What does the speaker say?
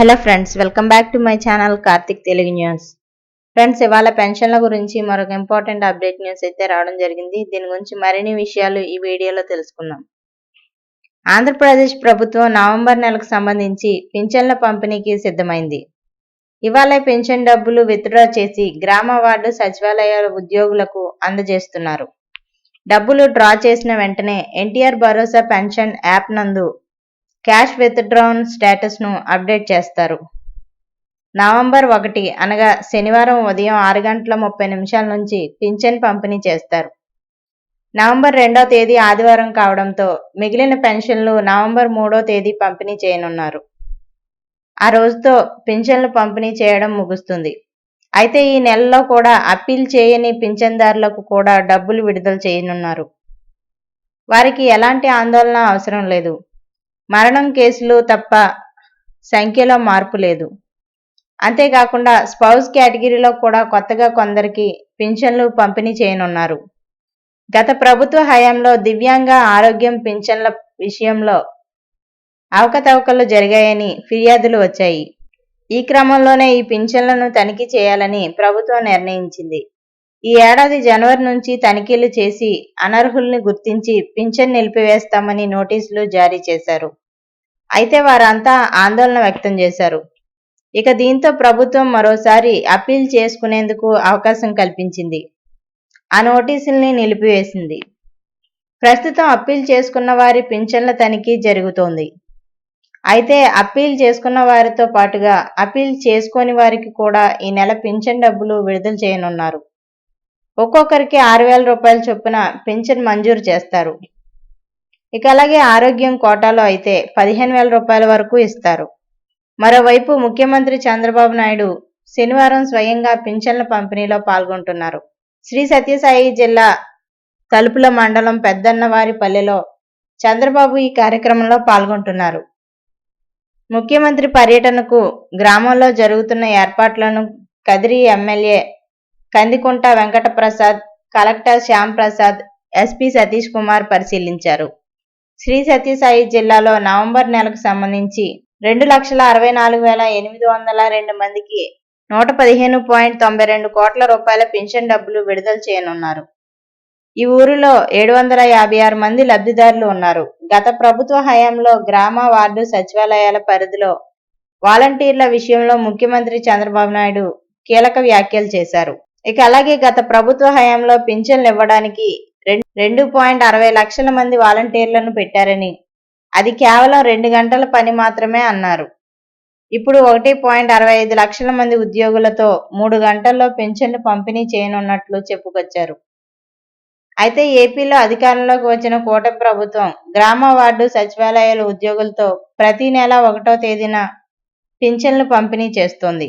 Hello friends welcome back to my channel Karthik Telugu news. Friends ఇవాళ పెన్షన్ల గురించి మరొక ఇంపార్టెంట్ అప్డేట్ న్యూస్ అయితే రావడం జరిగింది. దీని గురించి మరిన్ని విషయాలు ఈ వీడియోలో తెలుసుకుందాం. ఆంధ్రప్రదేశ్ ప్రభుత్వం నవంబర్ నెలకు సంబంధించి పింఛన్ల పంపిణీకి సిద్ధమైంది. ఇవాళ పెన్షన్ డబ్బులు విత్డ్రా చేసి గ్రామ వార్డు సచివాలయాల ఉద్యోగులకు అందజేస్తున్నారు. డబ్బులు డ్రా చేసిన వెంటనే ఎన్టీఆర్ భరోసా పెన్షన్ యాప్ నందు క్యాష్ విత్డ్రాన్ స్టేటస్ను అప్డేట్ చేస్తారు. నవంబర్ ఒకటి అనగా శనివారం ఉదయం ఆరు గంటల ముప్పై నిమిషాల నుంచి పింఛన్ పంపిణీ చేస్తారు. నవంబర్ రెండో తేదీ ఆదివారం కావడంతో మిగిలిన పెన్షన్లు నవంబర్ మూడో తేదీ పంపిణీ చేయనున్నారు. ఆ రోజుతో పింఛన్లు పంపిణీ చేయడం ముగుస్తుంది. అయితే ఈ నెలలో కూడా అప్పీల్ చేయని పింఛన్దారులకు కూడా డబ్బులు విడుదల చేయనున్నారు. వారికి ఎలాంటి ఆందోళన అవసరం లేదు. మరణం కేసులు తప్ప సంఖ్యలో మార్పు లేదు. అంతేకాకుండా స్పౌస్ కేటగిరీలో కూడా కొత్తగా కొందరికి పింఛన్లు పంపిణీ చేయనున్నారు. గత ప్రభుత్వ హయాంలో దివ్యాంగ ఆరోగ్యం పింఛన్ల విషయంలో అవకతవకలు జరిగాయని ఫిర్యాదులు వచ్చాయి. ఈ క్రమంలోనే ఈ పింఛన్లను తనిఖీ చేయాలని ప్రభుత్వం నిర్ణయించింది. ఈ ఏడాది జనవరి నుంచి తనిఖీలు చేసి అనర్హుల్ని గుర్తించి పింఛన్ నిలిపివేస్తామని నోటీసులు జారీ చేశారు. అయితే వారంతా ఆందోళన వ్యక్తం చేశారు. ఇక దీంతో ప్రభుత్వం మరోసారి అప్పీల్ చేసుకునేందుకు అవకాశం కల్పించింది. ఆ నోటీసుల్ని నిలిపివేసింది. ప్రస్తుతం అప్పీల్ చేసుకున్న వారి పింఛన్ల తనిఖీ జరుగుతోంది. అయితే అప్పీల్ చేసుకున్న వారితో పాటుగా అప్పీల్ చేసుకోని వారికి కూడా ఈ నెల పింఛన్ డబ్బులు విడుదల చేయనున్నారు. ఒక్కొక్కరికి ఆరు వేల రూపాయల చొప్పున పింఛన్ మంజూరు చేస్తారు. ఇక అలాగే ఆరోగ్యం కోటాలో అయితే పదిహేను వేల రూపాయల వరకు ఇస్తారు. మరోవైపు ముఖ్యమంత్రి చంద్రబాబు నాయుడు శనివారం స్వయంగా పింఛన్ల పంపిణీలో పాల్గొంటున్నారు. శ్రీ సత్యసాయి జిల్లా తలుపుల మండలం పెద్దన్నవారిపల్లెలో చంద్రబాబు ఈ కార్యక్రమంలో పాల్గొంటున్నారు. ముఖ్యమంత్రి పర్యటనకు గ్రామంలో జరుగుతున్న ఏర్పాట్లను Kadiri MLA Kandikunta Venkataprasad collector Shyamprasad SP Satish Kumar పరిశీలించారు. శ్రీ సత్యసాయి జిల్లాలో నవంబర్ నెలకు సంబంధించి రెండు లక్షల అరవై నాలుగు వేల ఎనిమిది వందల రెండు మందికి నూట పదిహేను పాయింట్ తొంభై రెండు కోట్ల రూపాయల పెన్షన్ డబ్బులు విడుదల చేయనున్నారు. ఈ ఊరిలో ఏడు వందల యాభై ఆరు మంది లబ్ధిదారులు ఉన్నారు. గత ప్రభుత్వ హయాంలో గ్రామ వార్డు సచివాలయాల పరిధిలో వాలంటీర్ల విషయంలో ముఖ్యమంత్రి చంద్రబాబు నాయుడు కీలక వ్యాఖ్యలు చేశారు. ఇక అలాగే గత ప్రభుత్వ హయాంలో పింఛన్లు ఇవ్వడానికి రెండు పాయింట్ అరవై లక్షల మంది వాలంటీర్లను పెట్టారని. అది కేవలం రెండు గంటల పని మాత్రమే అన్నారు. ఇప్పుడు ఒకటి పాయింట్ అరవై ఐదు లక్షల మంది ఉద్యోగులతో మూడు గంటల్లో పెన్షన్లు పంపిణీ చేయనున్నట్లు చెప్పుకొచ్చారు. అయితే ఏపీలో అధికారంలోకి వచ్చిన కూటమి ప్రభుత్వం గ్రామ వార్డు సచివాలయాల ఉద్యోగులతో ప్రతి నెల ఒకటో తేదీన పింఛన్లు పంపిణీ చేస్తోంది.